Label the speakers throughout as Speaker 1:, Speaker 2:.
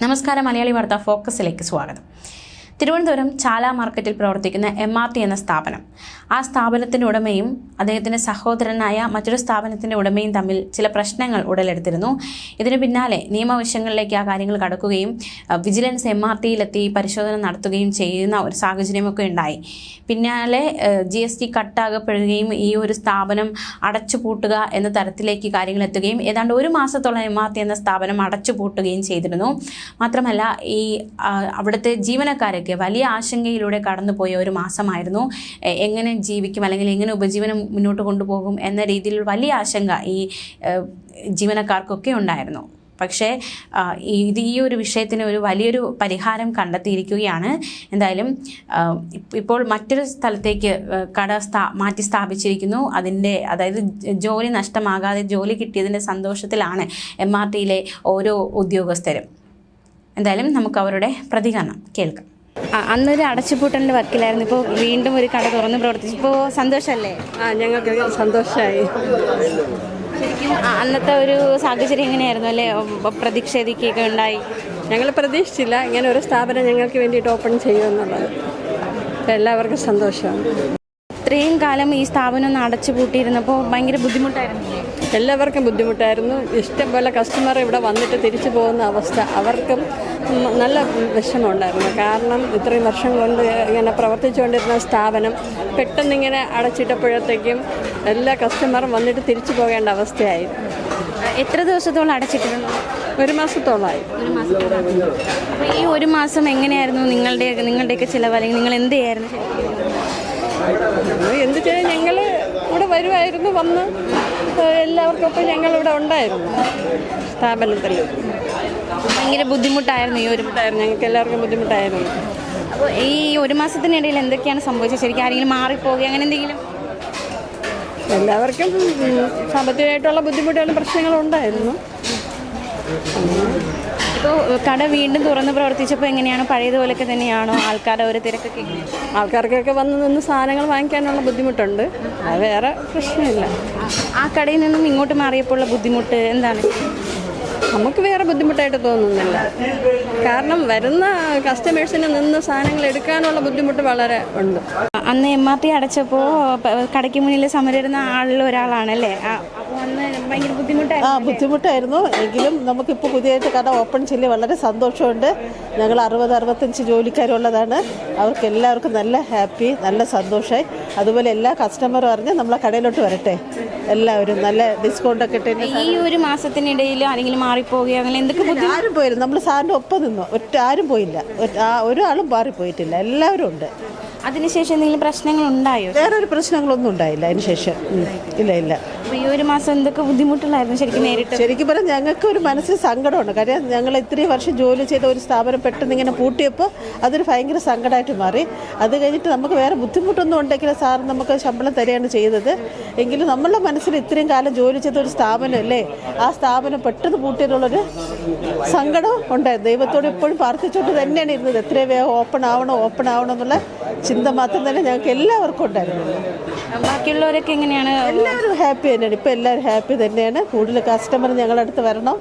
Speaker 1: നമസ്കാരം മലയാളി വാർത്ത ഫോക്കസിലേക്ക് സ്വാഗതം. തിരുവനന്തപുരം ചാല മാർക്കറ്റിൽ പ്രവർത്തിക്കുന്ന എം ആർ ടി എന്ന സ്ഥാപനം. ആ സ്ഥാപനത്തിന്റെ ഉടമയും അദ്ദേഹത്തിന്റെ സഹോദരനായ മറ്റൊരു സ്ഥാപനത്തിന്റെ ഉടമയും തമ്മിൽ ചില പ്രശ്നങ്ങൾ ഉടലെടുത്തിരുന്നു. ഇതിന് പിന്നാലെ നിയമവശങ്ങളിലേക്ക് ആ കാര്യങ്ങൾ കടക്കുകയും വിജിലൻസ് എം ആർ ടിയിലെത്തി പരിശോധന നടത്തുകയും ചെയ്യുന്ന ഒരു സാഹചര്യമൊക്കെ ഉണ്ടായി. പിന്നാലെ ജി എസ് ടി കട്ടാകപ്പെടുകയും ഈ ഒരു സ്ഥാപനം അടച്ചുപൂട്ടുക എന്ന തരത്തിലേക്ക് കാര്യങ്ങൾ എത്തുകയും ഏതാണ്ട് ഒരു മാസത്തോളം എം ആർ ടി എന്ന സ്ഥാപനം അടച്ചുപൂട്ടുകയും ചെയ്തിരുന്നു. മാത്രമല്ല ഈ അവിടുത്തെ അവിടുത്തെ ജീവനക്കാരൊക്കെ വലിയ ആശങ്കയിലൂടെ കടന്നുപോയ ഒരു മാസമായിരുന്നു. എങ്ങനെ ജീവിക്കും അല്ലെങ്കിൽ എങ്ങനെ ഉപജീവനം മുന്നോട്ട് കൊണ്ടുപോകും എന്ന രീതിയിൽ വലിയ ആശങ്ക ഈ ജീവനക്കാർക്കൊക്കെ ഉണ്ടായിരുന്നു. പക്ഷേ ഇത് ഈ ഒരു വിഷയത്തിന് ഒരു വലിയൊരു പരിഹാരം കണ്ടെത്തിയിരിക്കുകയാണ്. എന്തായാലും ഇപ്പോൾ മറ്റൊരു സ്ഥലത്തേക്ക് കട സ്ഥാ മാറ്റി സ്ഥാപിച്ചിരിക്കുന്നു. അതിന്റെ അതായത് ജോലി നഷ്ടമാകാതെ ജോലി കിട്ടിയതിന്റെ സന്തോഷത്തിലാണ് എം ആർ ടിയിലെ ഓരോ ഉദ്യോഗസ്ഥരും. എന്തായാലും നമുക്ക് അവരുടെ പ്രതികരണം കേൾക്കാം. അന്നൊരു അടച്ചുപൂട്ടലിന്റെ വക്കിലായിരുന്നു. ഇപ്പോ വീണ്ടും ഒരു കട തുറന്ന് പ്രവർത്തിച്ചു. ഇപ്പോ സന്തോഷല്ലേ?
Speaker 2: ആ ഞങ്ങൾക്ക് സന്തോഷമായി
Speaker 1: ശരിക്കും അന്നത്തെ ഒരു സാഹചര്യം എങ്ങനെയായിരുന്നു? അല്ലേ പ്രതിഷേധിക്കുകയൊക്കെ ഉണ്ടായി?
Speaker 2: ഞങ്ങൾ പ്രതീക്ഷിച്ചില്ല. ഇങ്ങനെ ഒരു സ്ഥാപനം ഞങ്ങൾക്ക് വേണ്ടിയിട്ട് ഓപ്പൺ ചെയ്യുമെന്നുള്ളത് എല്ലാവർക്കും സന്തോഷമാണ്.
Speaker 1: ഇത്രയും കാലം ഈ സ്ഥാപനം ഒന്ന് അടച്ചു പൂട്ടിയിരുന്നപ്പോൾ ഭയങ്കര ബുദ്ധിമുട്ടായിരുന്നു
Speaker 2: എല്ലാവർക്കും ബുദ്ധിമുട്ടായിരുന്നു. ഇഷ്ടംപോലെ കസ്റ്റമർ ഇവിടെ വന്നിട്ട് തിരിച്ചു പോകുന്ന അവസ്ഥ. അവർക്കും നല്ല വിഷമമുണ്ടായിരുന്നു. കാരണം ഇത്രയും വർഷം കൊണ്ട് ഇങ്ങനെ പ്രവർത്തിച്ചുകൊണ്ടിരുന്ന സ്ഥാപനം പെട്ടെന്നിങ്ങനെ അടച്ചിട്ടപ്പോഴത്തേക്കും എല്ലാ കസ്റ്റമറും വന്നിട്ട് തിരിച്ചു പോകേണ്ട അവസ്ഥയായി.
Speaker 1: എത്ര ദിവസത്തോളം അടച്ചിട്ടിരുന്നു?
Speaker 2: ഒരു മാസത്തോളമായി.
Speaker 1: ഒരു മാസത്തോളം. ഈ ഒരു മാസം എങ്ങനെയായിരുന്നു നിങ്ങളുടെ നിങ്ങളുടെയൊക്കെ ചിലവ്? അല്ലെങ്കിൽ നിങ്ങൾ എന്ത് ചെയ്യായിരുന്നു?
Speaker 2: എന്ത് ചെയ്യാൻ? ഞങ്ങൾ ഇവിടെ വരുമായിരുന്നു വന്ന്. എല്ലാവർക്കും ഒപ്പം ഞങ്ങളിവിടെ ഉണ്ടായിരുന്നു. സ്ഥാപനത്തിൽ.
Speaker 1: ഭയങ്കര ബുദ്ധിമുട്ടായിരുന്നു ഈ ഒരു
Speaker 2: ബുദ്ധിമുട്ടായിരുന്നു ഞങ്ങൾക്ക് എല്ലാവർക്കും ബുദ്ധിമുട്ടായിരുന്നു.
Speaker 1: അപ്പോൾ ഈ ഒരു മാസത്തിനിടയിൽ എന്തൊക്കെയാണ് സംഭവിച്ചത്? ശരിക്കും ആരെങ്കിലും മാറിപ്പോകുക അങ്ങനെ എന്തെങ്കിലും?
Speaker 2: എല്ലാവർക്കും സാമ്പത്തികമായിട്ടുള്ള ബുദ്ധിമുട്ടുകളും പ്രശ്നങ്ങളും ഉണ്ടായിരുന്നു.
Speaker 1: ഇപ്പോൾ കട വീണ്ടും തുറന്ന് പ്രവർത്തിച്ചപ്പോൾ എങ്ങനെയാണ്? പഴയതുപോലെയൊക്കെ തന്നെയാണോ? ആൾക്കാരുടെ ഒരു തിരക്കൊക്കെ
Speaker 2: ആൾക്കാർക്കൊക്കെ വന്ന് നിന്ന് സാധനങ്ങൾ വാങ്ങിക്കാനുള്ള ബുദ്ധിമുട്ടുണ്ട്. അത് വേറെ പ്രശ്നമില്ല.
Speaker 1: ആ കടയിൽ നിന്നും ഇങ്ങോട്ട് മാറിയപ്പോൾ ഉള്ള ബുദ്ധിമുട്ട് എന്താണ്?
Speaker 2: നമുക്ക് വേറെ ബുദ്ധിമുട്ടായിട്ട് തോന്നുന്നില്ല. കാരണം വരുന്ന കസ്റ്റമേഴ്സിന് നിന്ന് സാധനങ്ങൾ എടുക്കാനുള്ള ബുദ്ധിമുട്ട് വളരെ ഉണ്ട്.
Speaker 1: അന്ന് എം ആർ ടി അടച്ചപ്പോൾ കടയ്ക്ക് മുന്നിൽ സമരുന്ന ആളിൽ ഒരാളാണല്ലേ?
Speaker 3: ആ
Speaker 1: ബുദ്ധിമുട്ടായിരുന്നു.
Speaker 3: എങ്കിലും നമുക്കിപ്പോൾ പുതിയതായിട്ട് കട ഓപ്പൺ ചെയ്യൽ വളരെ സന്തോഷമുണ്ട്. ഞങ്ങൾ അറുപത് അറുപത്തഞ്ച് ജോലിക്കാരുള്ളതാണ്. അവർക്ക് എല്ലാവർക്കും നല്ല ഹാപ്പി നല്ല സന്തോഷമായി അതുപോലെ എല്ലാ കസ്റ്റമറും അറിഞ്ഞ് നമ്മളെ കടയിലോട്ട് വരട്ടെ. എല്ലാവരും നല്ല ഡിസ്കൗണ്ട് ഒക്കെ ഇട്ട്
Speaker 1: ഈ ഒരു മാസത്തിനിടയിൽ ആരെങ്കിലും മാറിപ്പോകുകയോ അങ്ങനെ എന്തൊക്കെ
Speaker 3: ആരും പോയില്ല. നമ്മൾ സാറിന്റെ ഒപ്പം നിന്നു. ഒറ്റ ആരും പോയില്ല. ഒരാളും മാറിപ്പോയിട്ടില്ല. എല്ലാവരും ഉണ്ട്.
Speaker 1: അതിനുശേഷം എന്തെങ്കിലും പ്രശ്നങ്ങൾ ഉണ്ടായോ
Speaker 3: വേറൊരു പ്രശ്നങ്ങളൊന്നും ഉണ്ടായില്ല. അതിനുശേഷം. ഇല്ല ഇല്ല.
Speaker 1: ഈ ഒരു മാസം എന്തൊക്കെ ബുദ്ധിമുട്ടുകളായിരുന്നു ശരിക്കും നേരിട്ട്?
Speaker 3: ശരിക്കും പറഞ്ഞാൽ ഞങ്ങൾക്ക് ഒരു മനസ്സിൽ സങ്കടമുണ്ട്. കാര്യം ഞങ്ങൾ ഇത്രയും വർഷം ജോലി ചെയ്ത ഒരു സ്ഥാപനം പെട്ടെന്ന് ഇങ്ങനെ പൂട്ടിയപ്പോൾ അതൊരു ഭയങ്കര സങ്കടമായിട്ട് മാറി. അത് കഴിഞ്ഞിട്ട് നമുക്ക് വേറെ ബുദ്ധിമുട്ടൊന്നും ഉണ്ടെങ്കിൽ സാർ നമുക്ക് ശമ്പളം തരികയാണ് ചെയ്തത്. എങ്കിലും നമ്മളുടെ മനസ്സിൽ ഇത്രയും കാലം ജോലി ചെയ്ത ഒരു സ്ഥാപനം അല്ലേ ആ സ്ഥാപനം പെട്ടെന്ന് പൂട്ടിയതിനുള്ളൊരു സങ്കടം ഉണ്ടായിരുന്നു. ദൈവത്തോട് ഇപ്പോഴും പ്രാർത്ഥിച്ചുകൊണ്ട് തന്നെയാണ് ഇരുന്നത്. എത്രയും വേഗം ഓപ്പൺ ആവണം ഓപ്പൺ ആവണം എന്നുള്ള ചിന്ത മാത്രം തന്നെ ഞങ്ങൾക്ക് എല്ലാവർക്കും ഉണ്ടായിരുന്നു.
Speaker 1: ബാക്കിയുള്ളവരൊക്കെ എങ്ങനെയാണ്?
Speaker 3: എല്ലാവരും ഹാപ്പി തന്നെയാണ്. ഇപ്പോൾ എല്ലാവരും ഹാപ്പി തന്നെയാണ്. കൂടുതൽ കസ്റ്റമർ ഞങ്ങളുടെ അടുത്ത് വരണം.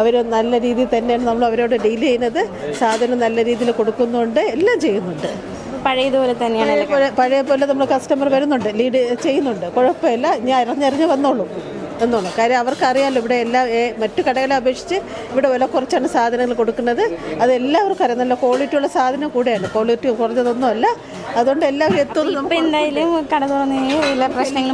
Speaker 3: അവർ നല്ല രീതിയിൽ തന്നെയാണ് നമ്മൾ അവരോട് ഡീൽ ചെയ്യുന്നത്. സാധനം നല്ല രീതിയിൽ കൊടുക്കുന്നുണ്ട്. എല്ലാം ചെയ്യുന്നുണ്ട്.
Speaker 1: പഴയതുപോലെ തന്നെയാണ്
Speaker 3: പഴയ പോലെ നമ്മൾ കസ്റ്റമർ വരുന്നുണ്ട്. ലീഡ് ചെയ്യുന്നുണ്ട്. കുഴപ്പമില്ല. ഞാൻ അറിഞ്ഞറിഞ്ഞ് വന്നോളൂ. എന്നോളൂ കാര്യം അവർക്കറിയാമല്ലോ ഇവിടെ എല്ലാ മറ്റു കടകളെ അപേക്ഷിച്ച് ഇവിടെ വില കുറച്ചാണ് സാധനങ്ങൾ കൊടുക്കുന്നത്. അത് എല്ലാവർക്കും അറിയാം. നല്ല ക്വാളിറ്റി ഉള്ള സാധനം കൂടെയാണ്. ക്വാളിറ്റി കുറഞ്ഞതൊന്നുമല്ല. അതുകൊണ്ട് എല്ലാവരും എത്തുന്നു
Speaker 1: എന്തായാലും കട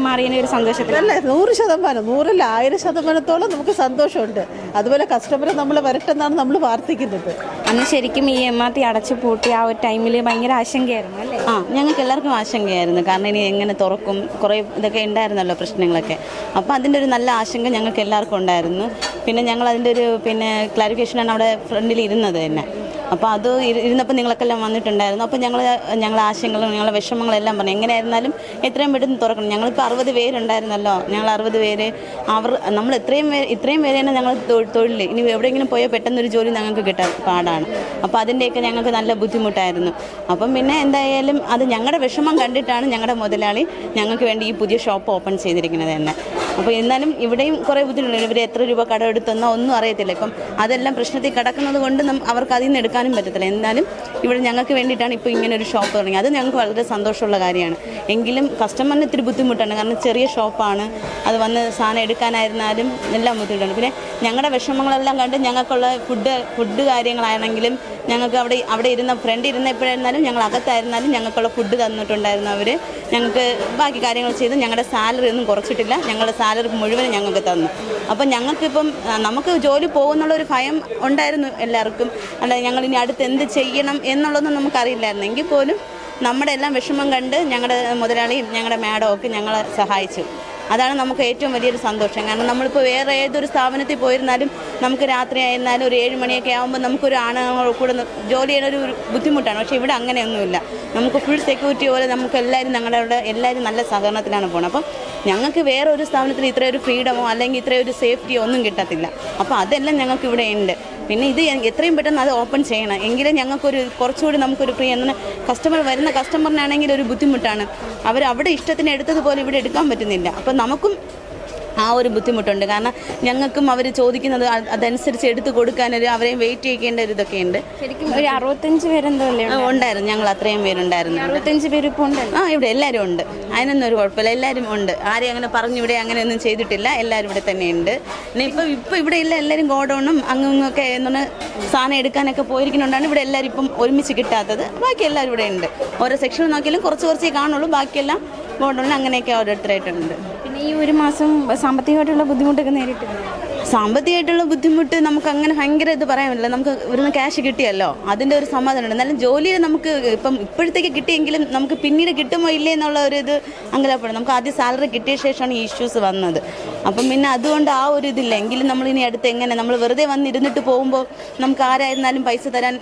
Speaker 1: മാറിയതിന് ഒരു സന്തോഷത്തിൽ
Speaker 3: അല്ല നൂറ് ശതമാനം നൂറിൽ ആയിരം ശതമാനത്തോളം നമുക്ക് സന്തോഷമുണ്ട്. അതുപോലെ കസ്റ്റമറെ നമ്മൾ വരട്ടെന്നാണ് നമ്മൾ പ്രാർത്ഥിക്കുന്നത്.
Speaker 1: അന്ന് ശരിക്കും ഈ എം ആർ ടി അടച്ചു പൂട്ടി ആ ഒരു ടൈമിൽ ഭയങ്കര ആശങ്കയായിരുന്നു അല്ലേ?
Speaker 4: ആ ഞങ്ങൾക്ക് എല്ലാവർക്കും ആശങ്കയായിരുന്നു. കാരണം ഇനി എങ്ങനെ തുറക്കും കുറേ ഇതൊക്കെ ഉണ്ടായിരുന്നല്ലോ പ്രശ്നങ്ങളൊക്കെ. അപ്പോൾ അതിന്റെ ഒരു നല്ല ആശങ്ക ഞങ്ങൾക്ക് എല്ലാവർക്കും ഉണ്ടായിരുന്നു. പിന്നെ ഞങ്ങൾ അതിന്റെ ഒരു പിന്നെ ക്ലാരിഫിക്കേഷനാണ് അവിടെ ഫ്രണ്ടിൽ ഇരുന്നത് തന്നെ. അപ്പോൾ അത് ഇരു- ഇരുന്നപ്പോൾ നിങ്ങളൊക്കെല്ലാം വന്നിട്ടുണ്ടായിരുന്നു. അപ്പോൾ ഞങ്ങൾ ഞങ്ങളെ ആശയങ്ങളും ഞങ്ങളെ വിഷമങ്ങളെല്ലാം പറഞ്ഞു. എങ്ങനെയായിരുന്നാലും എത്രയും പെട്ടെന്ന് തുറക്കണം. ഞങ്ങളിപ്പോൾ അറുപത് പേരുണ്ടായിരുന്നല്ലോ. ഞങ്ങൾ അറുപത് പേര് അവർ നമ്മൾ എത്രയും ഇത്രയും പേര് തന്നെ ഞങ്ങൾ തൊഴിൽ ഇനി എവിടെയെങ്കിലും പോയാൽ പെട്ടെന്നൊരു ജോലി ഞങ്ങൾക്ക് കിട്ടാൻ പാടാണ്. അപ്പോൾ അതിന്റെയൊക്കെ ഞങ്ങൾക്ക് നല്ല ബുദ്ധിമുട്ടായിരുന്നു. അപ്പം പിന്നെ എന്തായാലും അത് ഞങ്ങളുടെ വിഷമം കണ്ടിട്ടാണ് ഞങ്ങളുടെ മുതലാളി ഞങ്ങൾക്ക് വേണ്ടി ഈ പുതിയ ഷോപ്പ് ഓപ്പൺ ചെയ്തിരിക്കുന്നത് തന്നെ. അപ്പോൾ എന്നാലും ഇവിടെയും കുറേ ബുദ്ധിമുട്ടുണ്ട്. ഇവർ എത്ര രൂപ കടം എടുത്തെന്നോ ഒന്നും അറിയത്തില്ല. ഇപ്പം അതെല്ലാം പ്രശ്നത്തിൽ കിടക്കുന്നത് കൊണ്ട് അവർക്ക് അതിൽ നിന്ന് എടുക്കാനും പറ്റത്തില്ല. എന്നാലും ഇവിടെ ഞങ്ങൾക്ക് വേണ്ടിയിട്ടാണ് ഇപ്പോൾ ഇങ്ങനെ ഒരു ഷോപ്പ് തുടങ്ങി അത് ഞങ്ങൾക്ക് വളരെ സന്തോഷമുള്ള കാര്യമാണ്. എങ്കിലും കസ്റ്റമറിന് ഇത്തിരി ബുദ്ധിമുട്ടാണ്. കാരണം ചെറിയ ഷോപ്പാണ്. അത് വന്ന് സാധനം എടുക്കാനായിരുന്നാലും എല്ലാം ബുദ്ധിമുട്ടാണ്. പിന്നെ ഞങ്ങളുടെ വിഷമങ്ങളെല്ലാം കണ്ട് ഞങ്ങൾക്കുള്ള ഫുഡ് ഫുഡ് കാര്യങ്ങളാണെങ്കിലും ഞങ്ങൾക്ക് അവിടെ അവിടെ ഇരുന്ന ഫ്രണ്ട് ഇരുന്ന എപ്പോഴായിരുന്നാലും ഞങ്ങൾ അകത്തായിരുന്നാലും ഞങ്ങൾക്കുള്ള ഫുഡ് തന്നിട്ടുണ്ടായിരുന്നു അവർ ഞങ്ങൾക്ക് ബാക്കി കാര്യങ്ങൾ ചെയ്ത് ഞങ്ങളുടെ സാലറി ഒന്നും കുറച്ചിട്ടില്ല. ഞങ്ങളുടെ സാലറി മുഴുവൻ ഞങ്ങൾക്ക് തന്നു. അപ്പം ഞങ്ങൾക്കിപ്പം നമുക്ക് ജോലി പോകുന്നുള്ളൊരു ഭയം ഉണ്ടായിരുന്നു എല്ലാവർക്കും. അല്ല ഞങ്ങൾ ഇനി അടുത്ത് എന്ത് ചെയ്യണം എന്നുള്ളതൊന്നും നമുക്കറിയില്ലായിരുന്നു. എങ്കിൽ പോലും നമ്മുടെ എല്ലാം വിഷമം കണ്ട് ഞങ്ങളുടെ മുതലാളിയും ഞങ്ങളുടെ മാഡവും ഒക്കെ ഞങ്ങളെ സഹായിച്ചു. അതാണ് നമുക്ക് ഏറ്റവും വലിയൊരു സന്തോഷം. കാരണം നമ്മളിപ്പോൾ വേറെ ഏതൊരു സ്ഥാപനത്തിൽ പോയിരുന്നാലും നമുക്ക് രാത്രി ആയിരുന്നാലും ഒരു ഏഴ് മണിയൊക്കെ ആകുമ്പോൾ നമുക്കൊരു ആണുങ്ങൾ കൂടെ ജോലി ചെയ്യുന്ന ഒരു ബുദ്ധിമുട്ടാണ്. പക്ഷേ ഇവിടെ അങ്ങനെയൊന്നുമില്ല നമുക്ക് ഫുൾ സെക്യൂരിറ്റി പോലെ നമുക്ക് എല്ലാവരും ഞങ്ങളുടെ അവിടെ എല്ലാവരും നല്ല സഹകരണത്തിലാണ് പോകുന്നത് അപ്പം ഞങ്ങൾക്ക് വേറെ ഒരു സ്ഥാപനത്തിൽ ഇത്രയൊരു ഫ്രീഡമോ അല്ലെങ്കിൽ ഇത്രയൊരു സേഫ്റ്റിയോ ഒന്നും കിട്ടത്തില്ല. അപ്പോൾ അതെല്ലാം ഞങ്ങൾക്ക് ഇവിടെ ഉണ്ട്. പിന്നെ ഇത് എത്രയും പെട്ടെന്ന് അത് ഓപ്പൺ ചെയ്യണം. എങ്കിലും ഞങ്ങൾക്കൊരു കുറച്ചുകൂടി നമുക്കൊരു ഫ്രീ എന്നാൽ കസ്റ്റമർ വരുന്ന കസ്റ്റമറിനാണെങ്കിൽ ഒരു ബുദ്ധിമുട്ടാണ്. അവർ അവിടെ ഇഷ്ടത്തിന് എടുത്തതുപോലെ ഇവിടെ എടുക്കാൻ പറ്റുന്നില്ല. അപ്പം നമുക്കും ആ ഒരു ബുദ്ധിമുട്ടുണ്ട്. കാരണം ഞങ്ങൾക്കും അവർ ചോദിക്കുന്നത് അതനുസരിച്ച് എടുത്ത് കൊടുക്കാനൊരു അവരെയും വെയിറ്റ് ചെയ്യേണ്ട ഒരു ഇതൊക്കെ ഉണ്ട്.
Speaker 1: ശരിക്കും ഒരു അറുപത്തഞ്ച് പേരെന്തോ
Speaker 4: ഉണ്ടായിരുന്നു. ഞങ്ങൾ അത്രയും പേരുണ്ടായിരുന്നു
Speaker 1: അറുപത്തഞ്ച് പേര് ഇപ്പോൾ
Speaker 4: ആ ഇവിടെ എല്ലാവരും ഉണ്ട്. അതിനൊന്നും ഒരു കുഴപ്പമില്ല. എല്ലാവരും ഉണ്ട്. ആരെയും അങ്ങനെ പറഞ്ഞു ഇവിടെ അങ്ങനെയൊന്നും ചെയ്തിട്ടില്ല. എല്ലാവരും ഇവിടെ തന്നെ ഉണ്ട്. പിന്നെ ഇപ്പം ഇപ്പം ഇവിടെ ഇല്ല. എല്ലാവരും ഗോഡൗണും അങ്ങൊക്കെ എന്നൊന്ന് സാധനം എടുക്കാനൊക്കെ പോയിരിക്കുന്നുണ്ടാണ്. ഇവിടെ എല്ലാവരും ഇപ്പം ഒരുമിച്ച് കിട്ടാത്തത്. ബാക്കി എല്ലാവരും ഇവിടെ ഉണ്ട്. ഓരോ സെക്ഷൻ നോക്കിയാലും കുറച്ച് കുറച്ചേ കാണുള്ളൂ. ബാക്കിയെല്ലാം ഗോഡൗണിൽ അങ്ങനെയൊക്കെ ഓരോരുത്തരായിട്ടുണ്ട്.
Speaker 1: പിന്നെ ഈ ഒരു മാസം സാമ്പത്തികമായിട്ടുള്ള ബുദ്ധിമുട്ടൊക്കെ നേരിട്ടില്ല?
Speaker 4: സാമ്പത്തികമായിട്ടുള്ള ബുദ്ധിമുട്ട് നമുക്ക് അങ്ങനെ ഭയങ്കര ഇത് പറയാൻ പറ്റില്ല. നമുക്ക് ഇവിടുന്ന് ക്യാഷ് കിട്ടിയല്ലോ അതിന്റെ ഒരു സമാധാനമുണ്ട്. എന്നാലും ജോലിയിൽ നമുക്ക് ഇപ്പം ഇപ്പോഴത്തേക്ക് കിട്ടിയെങ്കിലും നമുക്ക് പിന്നീട് കിട്ടുമോ ഇല്ലേ എന്നുള്ള ഒരു ഇത് അങ്കലപ്പെടും നമുക്ക് ആദ്യം സാലറി കിട്ടിയ ശേഷമാണ് ഈ ഇഷ്യൂസ് വന്നത്. അപ്പം പിന്നെ അതുകൊണ്ട് ആ ഒരു ഇതില്ല. എങ്കിലും നമ്മൾ ഇനി അടുത്ത് എങ്ങനെ നമ്മൾ വെറുതെ വന്നിരുന്നിട്ട് പോകുമ്പോൾ നമുക്ക് ആരായിരുന്നാലും പൈസ തരാൻ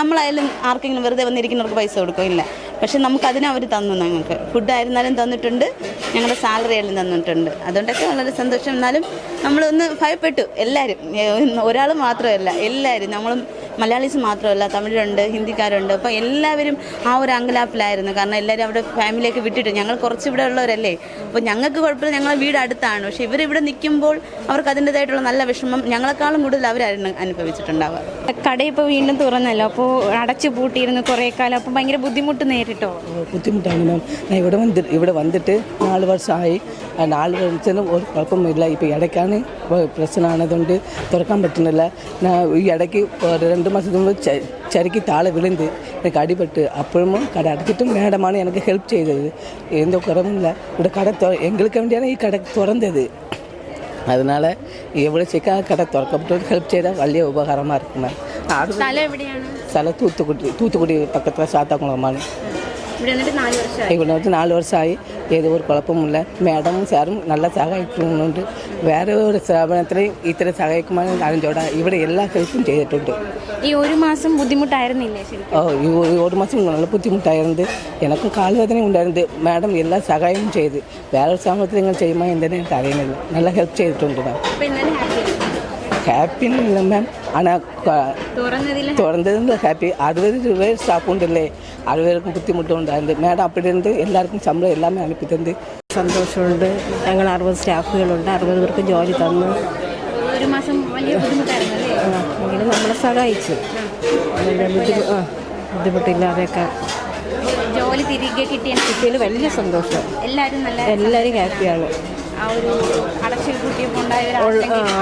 Speaker 4: നമ്മളായാലും ആർക്കെങ്കിലും വെറുതെ വന്നിരിക്കുന്നവർക്ക് പൈസ കൊടുക്കും? ഇല്ല. പക്ഷെ അതിനെ അവർ തന്നു ഞങ്ങൾക്ക്. ഫുഡായിരുന്നാലും തന്നിട്ടുണ്ട് ഞങ്ങളുടെ സാലറി എല്ലാം തന്നിട്ടുണ്ട്. അതുകൊണ്ടൊക്കെ വളരെ സന്തോഷം. എന്നാലും നമ്മളൊന്ന് ഭയപ്പെട്ടു. എല്ലാവരും ഒരാൾ മാത്രമല്ല എല്ലാവരും നമ്മളും മലയാളീസ് മാത്രമല്ല തമിഴരുണ്ട് ഹിന്ദിക്കാരുണ്ട്. അപ്പോൾ എല്ലാവരും ആ ഒരു അങ്കലാപ്പിലായിരുന്നു. കാരണം എല്ലാവരും അവിടെ ഫാമിലിയൊക്കെ വിട്ടിട്ട് ഞങ്ങൾ കുറച്ച് ഇവിടെ ഉള്ളവരല്ലേ? അപ്പോൾ ഞങ്ങൾക്ക് കുഴപ്പമില്ല ഞങ്ങളെ വീട് അടുത്താണ്. പക്ഷേ ഇവരിവിടെ നിൽക്കുമ്പോൾ അവർക്ക് അതിന്റെതായിട്ടുള്ള നല്ല വിഷമം ഞങ്ങളെക്കാളും കൂടുതൽ അവരായിരുന്നു അനുഭവിച്ചിട്ടുണ്ടാവുക.
Speaker 1: കട ഇപ്പോൾ വീണ്ടും തുറന്നല്ലോ? അപ്പോൾ അടച്ചു പൂട്ടിയിരുന്നു കുറേ കാലം. അപ്പോൾ ഭയങ്കര ബുദ്ധിമുട്ട് നേരിട്ടോ?
Speaker 5: ബുദ്ധിമുട്ടാണ് മാം. ഞാൻ ഇവിടെ വന്ന് ഇവിടെ വന്നിട്ട് നാല് വർഷമായി. നാല് വർഷത്തിനും ഒരു കുഴപ്പമില്ല. ഇപ്പോൾ ഇടയ്ക്കാണ് പ്രശ്നമാണതുകൊണ്ട് തുറക്കാൻ പറ്റുന്നില്ല. ഞാൻ ഈ ഇടയ്ക്ക് രണ്ട് சுத்தமாக சுத்தமாக ச சரிக்கு தாழ விழுந்து எனக்கு அடிபட்டு அப்புறமும் கடை அடைச்சிட்டும் மேடமான எனக்கு ஹெல்ப் செய்தது. எந்த குறவும் இல்லை. இவட கடை தொ எங்களுக்கு வேண்டியான கடை திறந்தது. அதனால எவ்வளோ சீக்கிரம் கடை திறக்கப்பட்டு ஹெல்ப் செய்தால் வலிய உபகாரமாக இருக்கு மேம்
Speaker 1: தலை தூத்துக்குடி
Speaker 5: தூத்துக்குடி பக்கத்தில் சாத்தாக்குளமான இவ்வளோ நாலு
Speaker 1: வருஷம் ஆகி ஏதோ ஒரு
Speaker 5: குழப்பமும் இல்லை. மேடமும் சாரும் நல்லா சகாயிக்கணும்னு കുഴപ്പമില്ല മാഡമും സാറും നല്ല സഹായിക്കുന്നുണ്ട് വേറെ ഒരു സ്ഥാപനത്തിലെയും ഇത്ര സഹായിക്കുമ്പോൾ അറിഞ്ഞോടാ ഇവിടെ എല്ലാ ഹെൽപ്പും ചെയ്തിട്ടുണ്ട്
Speaker 1: ഈ ഒരു മാസം ബുദ്ധിമുട്ടായിരുന്നില്ലേ ശരി
Speaker 5: ഓ ഈ ഒരു ഒരു മാസം നല്ല ബുദ്ധിമുട്ടായിരുന്നു എനിക്കും കാൽവേദന ഉണ്ടായിരുന്നു മാഡം എല്ലാ സഹായവും ചെയ്ത് വേറെ ഒരു സ്ഥാപനത്തിൽ നിങ്ങൾ ചെയ്യുമ്പോൾ എന്തിനാ എനിക്ക് അറിയുന്നില്ല നല്ല ഹെൽപ്പ് ചെയ്തിട്ടുണ്ട് മാം
Speaker 1: അപ്പോൾ എന്നാലും ഹാപ്പി
Speaker 5: ഹാപ്പി ഇല്ല മാം ஆனால்
Speaker 1: തുറന്നതിൽ
Speaker 5: திறந்ததுல ஹாப்பி அறுபது பேர் ஸ்டாஃப் உண்டுல்லே அறுபது பேருக்கும் புத்திமுட்டு உண்டாயிருந்து மேடம் அப்படி இருந்து எல்லாருக்கும் சம்பளம் எல்லாமே அனுப்பி தந்து
Speaker 2: സന്തോഷമുണ്ട്. ഞങ്ങൾ അറുപത് സ്റ്റാഫുകളുണ്ട്. അറുപത് പേർക്ക് ജോലി തന്നു.
Speaker 1: ഒരു മാസം വലിയ ബുദ്ധിമുട്ടായിരുന്നു
Speaker 2: നമ്മളെ സഹായിച്ചു. ബുദ്ധിമുട്ടില്ലാതെയൊക്കെ.
Speaker 1: ജോലി തിരികെ കിട്ടിയ
Speaker 2: കിട്ടിയതിൽ വലിയ സന്തോഷം.
Speaker 1: എല്ലാവരും നല്ല
Speaker 2: എല്ലാവരും ഹാപ്പിയാണ്.
Speaker 1: ആ ഒരു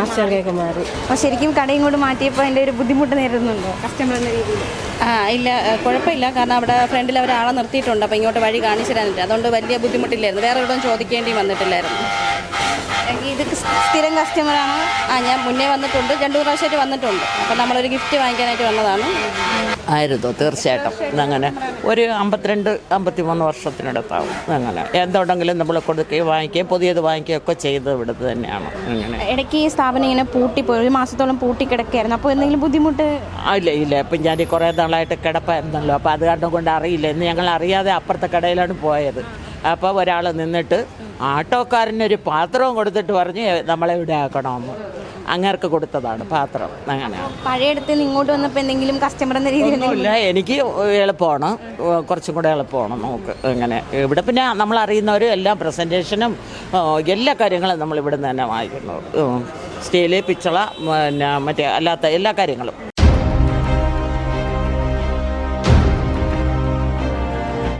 Speaker 1: ആശങ്കയൊക്കെ മാറി. അപ്പോൾ ശരിക്കും കടയും ഇങ്ങോട്ട് മാറ്റിയപ്പോൾ അതിന്റെ ഒരു ബുദ്ധിമുട്ട് നേരിടുന്നുണ്ടോ? കസ്റ്റമർ എന്ന രീതിയിൽ.
Speaker 6: ആ ഇല്ല കുഴപ്പമില്ല. കാരണം അവിടെ ഫ്രണ്ടിൽ അവർ ആളെ നിർത്തിയിട്ടുണ്ട്. അപ്പോൾ ഇങ്ങോട്ട് വഴി കാണിച്ചു തരാനില്ല അതുകൊണ്ട് വലിയ ബുദ്ധിമുട്ടില്ലായിരുന്നു. വേറെ എവിടെയും ചോദിക്കേണ്ടി വന്നിട്ടില്ലായിരുന്നു.
Speaker 1: ഇത് സ്ഥിരം കസ്റ്റമറാണ്.
Speaker 6: ആ ഞാൻ മുന്നേ വന്നിട്ടുണ്ട്. രണ്ടു പ്രാവശ്യമായിട്ട് വന്നിട്ടുണ്ട്. അപ്പം നമ്മളൊരു ഗിഫ്റ്റ് വാങ്ങിക്കാനായിട്ട് വന്നതാണ്.
Speaker 7: ആയിരുന്നു തീർച്ചയായിട്ടും. അങ്ങനെ ഒരു അമ്പത്തിരണ്ട് അമ്പത്തി മൂന്ന് വർഷത്തിനടുത്താവും. അങ്ങനെ എന്തുണ്ടെങ്കിലും നമ്മൾ കൊടുക്കുകയും വാങ്ങിക്കുകയും പുതിയത് വാങ്ങിക്കുകയും ഒക്കെ ചെയ്ത് ഇവിടുത്തെ തന്നെയാണ്. അങ്ങനെ.
Speaker 1: ഇടയ്ക്ക് ഈ സ്ഥാപനം ഇങ്ങനെ പൂട്ടിപ്പോയി. ഒരു മാസത്തോളം പൂട്ടി കിടക്കുകയായിരുന്നു അപ്പോൾ എന്തെങ്കിലും ബുദ്ധിമുട്ട്?
Speaker 7: ഇല്ല ഇല്ല. ഇപ്പം ഞാൻ കുറേ നാളായിട്ട് കിടപ്പായിരുന്നല്ലോ. അപ്പോൾ അത് കാരണം കൊണ്ട് അറിയില്ല. ഇന്ന് ഞങ്ങൾ അറിയാതെ അപ്പുറത്തെ കടയിലാണ് പോയത്. അപ്പോൾ ഒരാൾ നിന്നിട്ട് ആട്ടോക്കാരനൊരു പാത്രവും കൊടുത്തിട്ട് പറഞ്ഞ് നമ്മളെ ഇവിടെ ആക്കണമെന്ന്. അങ്ങേർക്ക് കൊടുത്തതാണ് പാത്രം. അങ്ങനെ.
Speaker 8: പഴയ നിന്ന് ഇങ്ങോട്ട് വന്നപ്പോൾ എന്തെങ്കിലും കസ്റ്റമർ എന്ന രീതിയിൽ
Speaker 7: ഇല്ല എനിക്ക് എളുപ്പമാണ്. കുറച്ചും കൂടെ എളുപ്പമാണ് നമുക്ക്. അങ്ങനെ. ഇവിടെ പിന്നെ നമ്മൾ അറിയുന്നവർ എല്ലാം പ്രസന്റേഷനും എല്ലാ കാര്യങ്ങളും നമ്മൾ ഇവിടെ നിന്ന് തന്നെ വാങ്ങിക്കുന്നു സ്റ്റീൽ പിച്ചള പിന്നെ മറ്റേ അല്ലാത്ത എല്ലാ കാര്യങ്ങളും.